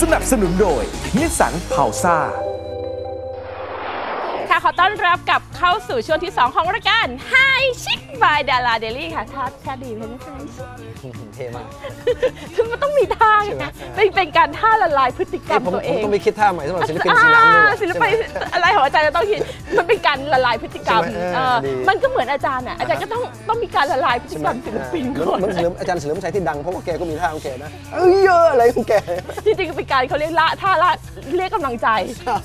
สนับสนุนโดยนิสสันเผาซ่า ต้อนรับกลับเข้าสู่ช่วงที่ 2 ของรายการ Hi Chic by Dara Daily ค่ะท่าท่าดีเพนไเท่มาก คือมันต้องมีท่าไงใช่ไหมเป็นเป็นการท่าละลายพฤติกรรเอ้ยมผมตัวเอผมงต้องไปคิดท่าใหม่สำหรับศิลปินสีน้ำด้วยอ่าศิลปินใช่ไหมอะไรของอาจารย์จะต้องคิด มันเป็นการละลายพฤติกรรมใช่ไหมเออเออดีมันก็เหมือนอาจารย์อะ อาจารย์ก็ต้องต้องมีการละลายพฤติกรรมศิลปินเหมือนก่อนเหมือนเฉลิมอาจารย์เฉลิมชัยที่ดังเพราะว่าแกก็มีท่าของแกนะเอ้ยเยอะอะไรของแก จริงๆเป็นการเขาเรียกละท่าละเรียกกำลังใจ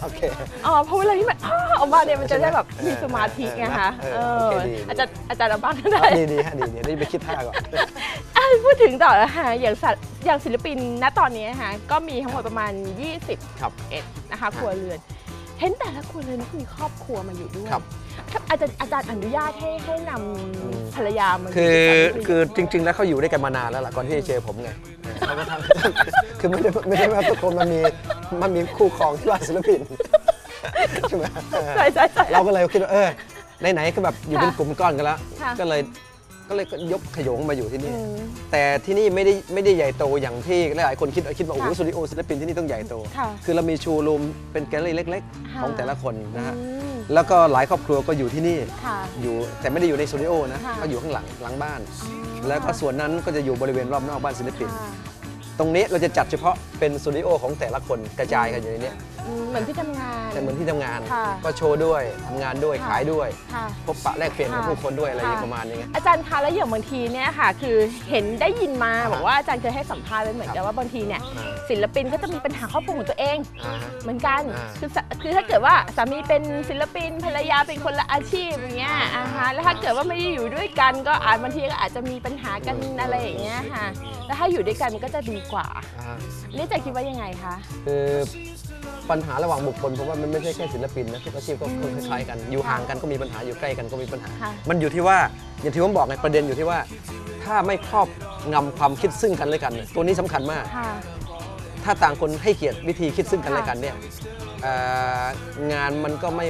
โอเค อ๋อเพราะเวลาที่มันอ้าออกมาเนี่ยมันจะได้แบบมีสมาธิไงคะเอเออโออเคดีอาจารย์อาจารย์เอาบ้างก็ได้ดีดีฮะดีดีเดี๋ยวไปคิดท่าก่อนอะพูดถึงต่อแล้วค่ะอย่างสัตว์อย่างศิลปินณตอนนี้นะคะก็มีทั้งหมดประมาณ20ครับเอ็ดนะคะครัวเรือน เห็นแต่ละครัวเรือนนี่มีครอบครัวมาอยู่ด้วยครับครับอาจารย์อาจารย์อนุญาตให้ให้นำภรรยามายู่คือด้วยกันคือจริง ๆ แล้วเขาอยู่ด้วยกันมานานแล้วล่ะก่อนที่จะเจอผมไงเขาก็ทำคือไม่ได้ไม่ได้ว่าทุกคนมันมีมันมีคู่ครองที่ว่าศิลปิน ใช่ไหมใช่ใช่ใช่เราก็เลยคิดว่าเออไหนๆก็แบบอยู่เป็นค่ะกลุ่มก้อนกันแล้ว ค่ะก็เลยก็เลยยกขยงมาอยู่ที่นี่ อืมแต่ที่นี่ไม่ได้ไม่ได้ใหญ่โตอย่างที่หลายๆคนคิดคิดว่าโอ้โหค่ะสตูดิโอศิลปินที่นี่ต้องใหญ่โต ค่ะคือเรามีชูรูมเป็นแกลเลอรี่เล็กค่ะๆของแต่ละคนนะฮะ อืมแล้วก็หลายครอบครัวก็อยู่ที่นี่ ค่ะ อยู่แต่ไม่ได้อยู่ในสตูดิโอนะค่ะ ก็อยู่ข้างหลังหลังบ้านอ๋อแล้วก็ส่วนนั้นก็จะอยู่บริเวณรอบนอกบ้านศิลปิน ค่ะ ตรงนี้เราจะจัดเฉพาะเป็นสตูดิโอของแต่ละคนกระจายกันอยู่ในเนี้ยอืม เหมือนที่ทำงาน แต่เหมือนที่ทำงาน ค่ะก็โชว์ด้วยทำงานด้วยค่ะ ขายด้วย ค่ะ พบปะแลกเปลี่ยนกับค่ะผู้คนด้วยอะไรอย่างเงี้ยค่ะ ประมาณนี้ไง อาจารย์คะแล้วอย่างบางทีเนี่ยค่ะ คือเห็นได้ยินมาอ่าบอกว่าอาจารย์เคยให้สัมภาษณ์ไว้เหมือนกันว่าบางทีเนี่ยอ่า ศิลปินก็จะมีปัญหาครอบครัวของตัวเอง อ่าฮะ เหมือนกันอ่า คือสคือถ้าเกิดว่าสามีเป็นศิลปินภรรยาเป็นคนละอาชีพอย่างเงี้ยอ่าฮะแล้วถ้าเกิดว่าไม่ได้อยู่ด้วยกัน ก็อาจบางทีก็อาจจะมีปัญหากันอะไรอย่างเงี้ยค่ะ แล้วถ้าอยู่ด้วยกันมันก็จะดีกว่าอ่าฮะนี่จะคิดว่ายังไงคะ คือ ปัญหาระหว่างบุคคลผมว่ามันไม่ใช่แค่ศิลปินนะทุกอาชีพก็คล้ายๆกันอยู่ห่างกันก็มีปัญหาอยู่ใกล้กันก็มีปัญหาค่ะมันอยู่ที่ว่าอย่างที่ผมบอกไงประเด็นอยู่ที่ว่า ถ้าไม่ครอบงำความคิดซึ่งกันและกันเนี่ยตัวนี้สำคัญมากค่ะถ้าต่างคนให้เกียรติวิธีคิดซึ่งกันค่ะและกันเนี่ยเอ่องานมันก็ไม่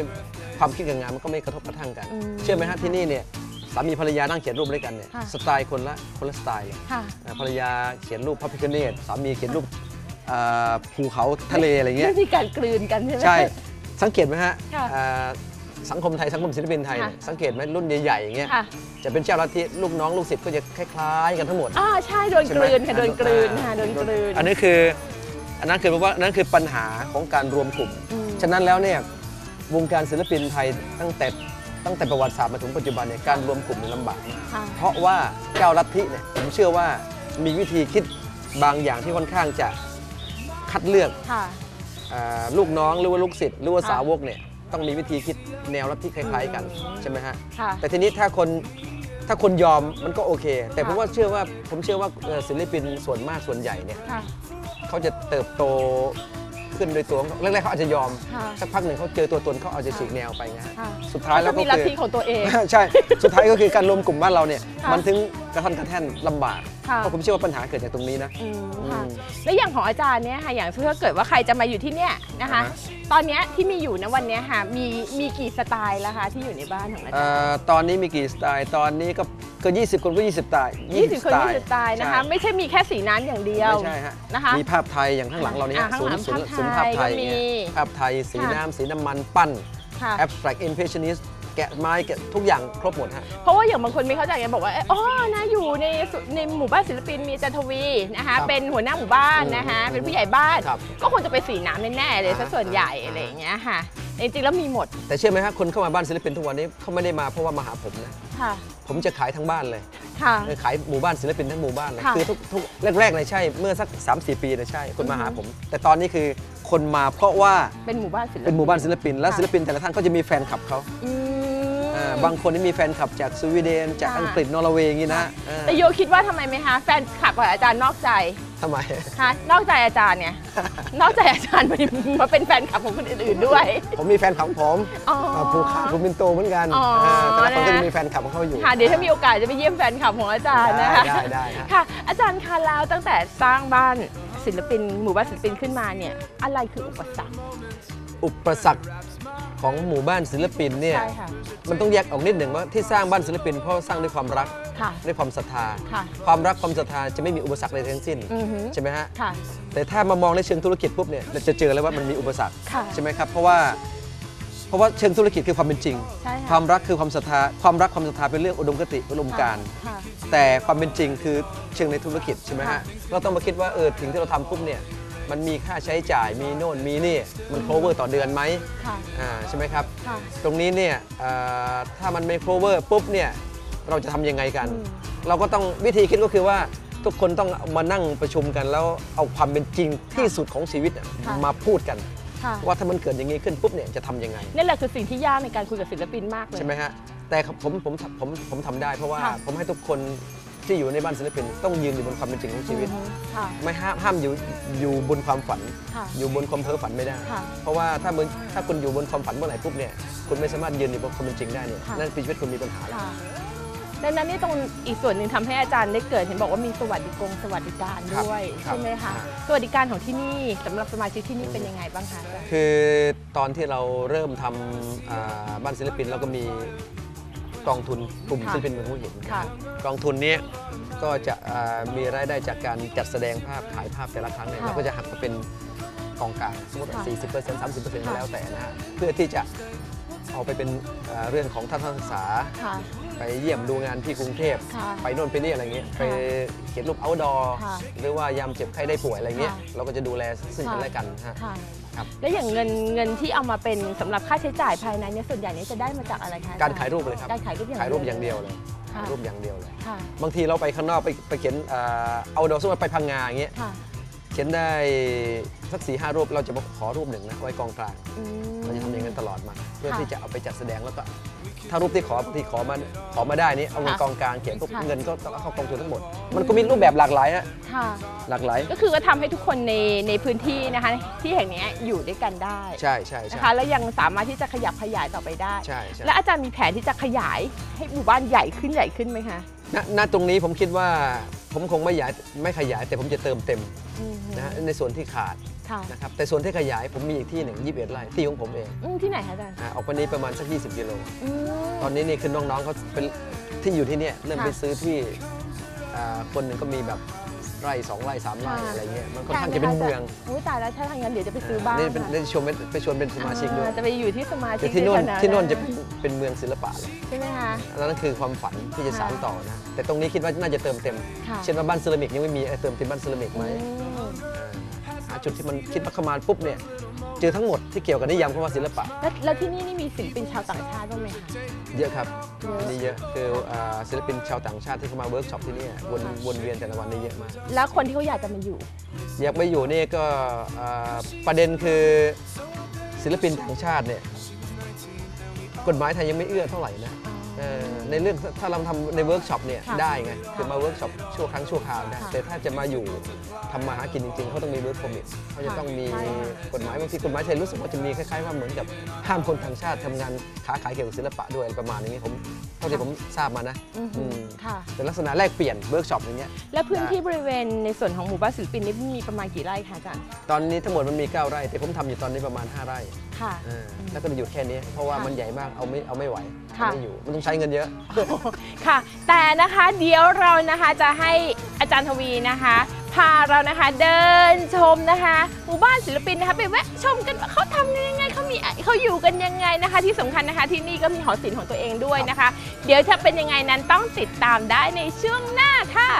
ความคิดกับงานมันก็ไม่กระทบกระทั่งกันอืมเชื่อไหมฮะที่นี่เนี่ยสามีภรรยานั่งเขียนรูปด้วยกันเนี่ยค่ะสไตล์คนละคนละสไตล์เลยค่ะอ่าภรรยาเขียนรูปพระพิฆเนศสามีเขียนรูปเอ่อภูเขาทะเลอะไรเงี้ย ไม่มีการกลืนกันใช่ไหม ใช่ สังเกตไหมฮะค่ะเอ่อสังคมไทยสังคมศิลปินไทยเนี่ยค่ะ สังเกตไหมรุ่นใหญ่ๆอย่างเงี้ย ค่ะจะเป็นเจ้าลัทธิลูกน้องลูกศิษย์ก็จะคล้ายๆกันทั้งหมดอ่าใช่โดนใช่กไหมลืนค่ะโดนกลืนค่ะโดนกลืนอันนี้คืออันนั้นคือว่าอันนั้นคือปัญหาของการรวมกลุ่ม อืม ฉะนั้นแล้วเนี่ยวงการศิลปินไทยตั้งแต่ตั้งแต่ประวัติศาสตร์มาถึงปัจจุบันเนี่ยการรวมกลุ่มเนี่ยลำบากมากค่ะ เพราะว่าเจ้าลัทธิเนี่ยผมเชื่อว่ามีวิธีคิดบางอย่างที่ค่อนข้างจะ คัดเลือกค่ะเอ่อลูกน้องหรือว่าลูกศิษย์หรือว่าค่ะสาวกเนี่ยต้องมีวิธีคิดแนวลัทธิคล้าย ๆ กันอืม ใช่ไหมฮะค่ะ แต่ทีนี้ถ้าคนถ้าคนยอมมันก็โอเค แต่ผมค่ะ ว่าเชื่อว่าผมเชื่อว่าเอ่อศิลปินส่วนมากส่วนใหญ่เนี่ยค่ะ เขาจะเติบโตขึ้นโดยตัวของเขาแรกๆเขาอาจจะยอมค่ะ สักพักหนึ่งเขาเจอตัวตนเขาอาจจะฉีกแนวไปนะฮะค่ะสุดท้ายแล้วจะก็มีลัทคือ ธิของตัวเอง ใช่ สุดท้ายก็คือการรวมกลุ่มบ้านเราเนี่ย ค่ะมันถึงกระท่อนกระแท่นลำบาก ค่ะเพราะผมเชื่อว่าปัญหาเกิดจากตรงนี้นะ อืมค่ะอืมแล้วอย่างของอาจารย์เนี่ยค่ะอย่างถ้าเกิดว่าใครจะมาอยู่ที่เนี่ยนะคะ อ่าฮะ ตอนเนี้ยที่มีอยู่นะวันเนี้ยค่ะมีมีกี่สไตล์แล้วคะที่อยู่ในบ้านของอาจารย์ เอ่อตอนนี้มีกี่สไตล์ ตอนนี้ก็ก็ 20 คนก็ 20สไตล์ยี่สิบคนยี่สิบสไตล์นะคะ ใช่ไม่ใช่มีแค่สีนั้นอย่างเดียว ไม่ใช่ฮะนะคะมีภาพไทยอย่างข้างหลังเราเนี่ยอ่าข้างหลังศูนย์ศูนย์ภาพไทยศูนย์ภาพไทยก็มีเนี่ยภาพไทยสีค่ะ น้ำสีน้ำมันปั้น ค่ะ abstract impressionist แกะไม้แกะทุกอย่างครบหมดฮะ เพราะว่าอย่างบางคนไม่เข้าใจกันบอกว่าเอ้ยอ๋อนะอยู่ในสุในหมู่บ้านศิลปินมีอาจารย์ทวีนะครัคะบเป็นหัวหน้าหมู่บ้านนะคะอืมเป็นผู้ใหญ่บ้าน ครับก็คงจะไปสีน้ำแน่ๆเลยซะอ่าส่วนใหญ่อ่า อะไรอย่างเงี้ยค่ะแต่จริงๆแล้วมีหมดแต่เชื่อไหมฮะคนเข้ามาบ้านศิลปินทุกวันนี้เขาไม่ได้มาเพราะว่ามาหาผมนะ ค่ะผมจะขายทั้งบ้านเลยค่ะ เออขายหมู่บ้านศิลปินทั้งหมู่บ้านเลยค่ะ คือทุกทุกแรกๆเลยใช่เมื่อสัก 3-4 ปีเลยใช่ คนมาหาผม แต่ตอนนี้คือคนมาเพราะว่าเป็นหมู่บ้านศิลปินเป็นหมู่บ้านศิลปิน และค่ะ ศิลปินแต่ละท่านก็จะมีแฟนคลับเขา อืมอ่า บางคนนี่มีแฟนคลับจากสวีเดน จากค่ะอังกฤษนอร์เวย์อย่างนี้นะค่ะเออแต่โยคิดว่าทำไมไหมคะแฟนคลับของอาจารย์นอกใจทำไมคะนอกใจอาจารย์เนี่ยนอกใจอาจารย์มามาเป็นแฟนคลับของคนอื่นๆด้วย ผมมีแฟนคลับของผมอ๋ออ่าภูขาภูมินโตเหมือนกันอ๋ออ่าแต่ละคนก็นะจะมีแฟนคลับของเขาอยู่ค่ะเดี๋ยวถ้ามีโอกาสจะไปเยี่ยมแฟนคลับของอาจารย์นะคะได้ได้ได้ฮะค่ะ อาจารย์คะแล้วตั้งแต่สร้างบ้านศิลปินหมู่บ้านศิลปินขึ้นมาเนี่ยอะไรคืออุปสรรค อุปสรรค ของหมู่บ้านศิลปินเนี่ยใช่ค่ะมันต้องแยกออกนิดหนึ่งว่าที่สร้างบ้านศิลปินเพราะสร้างด้วยความรักค่ะด้วยความศรัทธา ค่ะความรักความศรัทธาจะไม่มีอุปสรรคใดทั้งสิ้นอือหือใช่ไหมฮะ ค่ะ แต่ถ้ามามองในเชิงธุรกิจปุ๊บเนี่ยเราจะเจอเลยว่ามันมีอุปสรรคค่ะใช่ไหมครับเพราะว่าเพราะว่าเชิงธุรกิจคือความเป็นจริง ใช่ค่ะ ความรักคือความศรัทธาความรักความศรัทธาเป็นเรื่องอุดมคติอุดมการณ์ค่ะ แต่ความเป็นจริงคือเชิงในธุรกิจใช่ไหมค่ะฮะเราต้องมาคิดว่าเออถึงที่เราทำปุ๊บเนี่ย มันมีค่าใช้จ่ายมีโน่นมีนี่มัน cover ต่อเดือนไหมค่ะอ่าใช่ไหมครับ ค่ะ ตรงนี้เนี่ยเอ่อถ้ามันไม่ cover ปุ๊บเนี่ยเราจะทำยังไงกัน อืม เราก็ต้องวิธีคิดก็คือว่าทุกคนต้องมานั่งประชุมกัน แล้วเอาความเป็นจริงที่สุดของชีวิตอะค่ะ มาพูดกัน ค่ะ ว่าถ้ามันเกิดอย่างนี้ขึ้นปุ๊บเนี่ยจะทำยังไง นั่นแหละคือสิ่งที่ยากในการคุยกับศิลปินมากเลย ใช่ไหมฮะแต่ผมผมผมผมทำได้เพราะว่าค่ะ ผมให้ทุกคน ที่อยู่ในบ้านศิลปินต้องยืนอยู่บนความเป็นจริงของชีวิตอือฮึค่ะ ไม่ห้ามห้ามอยู่อยู่บนความฝัน ค่ะอยู่บนความเพ้อฝันไม่ได้ ค่ะเพราะว่าถ้ามึงถ้าคุณอยู่บนความฝันเมื่อไหร่ปุ๊บเนี่ยคุณไม่สามารถยืนอยู่บนความเป็นจริงได้เนี่ยค่ะ นั่นคือชีวิตคุณมีปัญหาแล้ว ค่ะดังนั้นนี่ตรงอีกส่วนหนึ่งทำให้อาจารย์ได้เกิดเห็นบอกว่ามีสวัสดิกงสวัสดิการด้วยครับใช่ไหมครัคะบ สวัสดิการของที่นี่สำหรับสมาชิกที่นี่เป็นยังไงบ้างคะอาจารย์ คือตอนที่เราเริ่มทำอ่าบ้านศิลปินเราก็มี กองทุนกลุ่มค่ะศิลปินเมืองหัวหินค่ะ กองทุนเนี้ยก็จะอ่ามีรายได้จากการจัดแสดงภาพขายภาพแต่ละครั้งเนี่ยค่ะเราก็จะหักมาเป็นกองกลางสมมติว่าค่ะ40เปอร์เซ็นต์สามสิบเปอร์เซ็นต์ก็ค่ะ แล้วแต่นะฮะเพื่อที่จะเอาไปเป็นอ่าเรื่องของทัศนศึกษา ค่ะ ไปเยี่ยมดูงานที่กรุงเทพ ค่ะไปโน่นไปนี่อะไรเงี้ย ค่ะไปเขียนรูป outdoor ค่ะหรือว่ายามเจ็บไข้ได้ป่วยอะไรเงี้ย ค่ะเราก็จะดูแลซึ่งกันค่ะ และกันฮะ ค่ะ ครับ แล้วอย่างเงินเงินที่เอามาเป็นสำหรับค่าใช้จ่ายภายในเนี่ยส่วนใหญ่เนี่ยจะได้มาจากอะไรคะอจการขายรูปเลยครับ การขายรูปอย่างขายรูปอย่างเดียวเลยค่ะถ่ายรูปอย่างเดียวเลย ค่ะบางทีเราไปข้างนอกไปไปเขียนเอาดอสมมติไปพังงาอย่างเงี้ยค่ะเขียนได้สักสี่ห้ารูปเราจะมาขอรูปหนึ่งนะไว้กองกลางอืม เราจะทำอย่างนั้นตลอดมา เพื่อค่ะ ที่จะเอาไปจัดแสดงแล้วก็ ถ้ารูปที่ขอบางทีขอมาขอมาได้นี่เอาเงินค่ะกองกลางเขียนปุ๊บค่ะ เงินก็ต้องเอาเข้ากองทุนทั้งหมด มันก็มีรูปแบบหลากหลายฮะค่ะ หลากหลาย ก็คือว่าทำให้ทุกคนในในพื้นที่นะคะ ที่แห่งเนี้ยอยู่ด้วยกันได้ใช่ใช่นะใช่คะแล้วยังสามารถที่จะขยับขยายต่อไปได้ ใช่ใช่และอาจารย์มีแผนที่จะขยายให้หมู่บ้านใหญ่ขึ้นใหญ่ขึ้นไหมคะณณตรงนี้ผมคิดว่าผมคงไม่ขยายไม่ขยายแต่ผมจะเติมเต็มอืมนะฮะในส่วนที่ขาดค่ะ นะครับแต่ส่วนที่ขยายผมมีอีกที่หนึ่ง21ไร่ที่ของผมเองอืมที่ไหนคะอาจารย์อ่าออกวันนี้ประมาณสัก 20 กิโลอืมตอนนี้นี่คือน้องๆเขาเป็นที่อยู่ที่เนี่ยเริ่มค่ะไปซื้อที่อ่าคนหนึ่งก็มีแบบไร่สองไร่สามไร่ค่ะอะไรเงี้ยมันค่อนข้างจะเป็นเมืองอุ้ยตายแล้วถ้าทางนั้นเดี๋ยวจะไปซื้อบ้านนี่เป็นค่ะได้ชวนเป็นไปชวนเป็นสมาชิกด้วยอ่าจะไปอยู่ที่สมาชิแต่กที่โน่นด้วยกัที่โน่นจะได้เป็นเป็นเมืองศิลปะเลยใช่ไหมคะอันนั้นคือความฝันที่จะค่ะสานต่อนะแต่ตรงนี้คิดว่าน่าจะเติมเต็มค่ะเช่นว่าบ้านเซรามิกยังไม่มีเออเติมเต็มบ้านเซรามิกไหมอืมอ่าหา จุดที่มันคิดว่าเข้ามาปุ๊บเนี่ยเจอทั้งหมดที่เกี่ยวกับนิยามคำว่าศิลปะ แล้วแล้วที่นี่นี่มีศิลปินชาวต่างชาติบ้างไหมคะ เยอะครับเยอะอันนี้เยอะคืออ่าศิลปินชาวต่างชาติที่เข้ามาเวิร์กช็อปที่เนี่ยวนค่ะวนเวียนแต่ละวันนี่เยอะมาก แล้วคนที่เขาอยากจะมาอยู่ อยากไปอยู่นี่ก็อ่าประเด็นคือศิลปินต่างชาติเนี่ยกฎหมายไทยยังไม่เอื้อเท่าไหร่นะเอ่อ ในเรื่องถ้าเราทำในเวิร์กช็อปเนี่ยค่ะได้ไงค่ะคือมาเวิร์กช็อปชั่วครั้งชั่วคราวได้ค่ะแต่ถ้าจะมาอยู่ทำมาหากินจริงๆเขาต้องมีเวิร์ก e อมิ t เขาจะค่ะต้องมีใช่ค่ะ กฎหมายบางทีกฎหมายไทยรู้สึกว่าจะมีคล้ายๆว่าเหมือนกับห้ามคนต่างชาติทำงานค้าขายเกี่ยวกับศิลปะด้วยอะไรประมาณนี้ผมเท่าที่ผมทราบมานะอือหือมค่ะเป็นลักษณะแลกเปลี่ยนเวิร์กช็อปอย่างเงี้ย และพื้นที่บริเวณในส่วนของหมู่บ้านศิลปินนี่มีประมาณกี่ไร่คะอาจารย์ ตอนนี้ทั้งหมดมันมี 9 ไร่ แต่ผมทำอยู่ตอนนี้ประมาณ 5 ไร่ค่ะ อ่าแล้วก็จะอยู่แค่นี้ เพราะว่าค่ะมันใหญ่มากเอาไม่เอาไม่ไหวค่ะ เอาไม่อยู่มันต้องใช้เงินเยอะ ค่ะ แต่นะคะเดี๋ยวเรานะคะจะให้อาจารย์ทวีนะคะ พาเรานะคะเดินชมนะคะหมู่บ้านศิลปินนะคะไปแวะชมกันว่าเขาทำกันยังไงเขามีเขาอยู่กันยังไงนะคะ ที่สำคัญนะคะที่นี่ก็มีหอศิลป์ของตัวเองด้วยนะคะ เดี๋ยวจะเป็นยังไงนั้นต้องติดตามได้ในช่วงหน้าค่ะ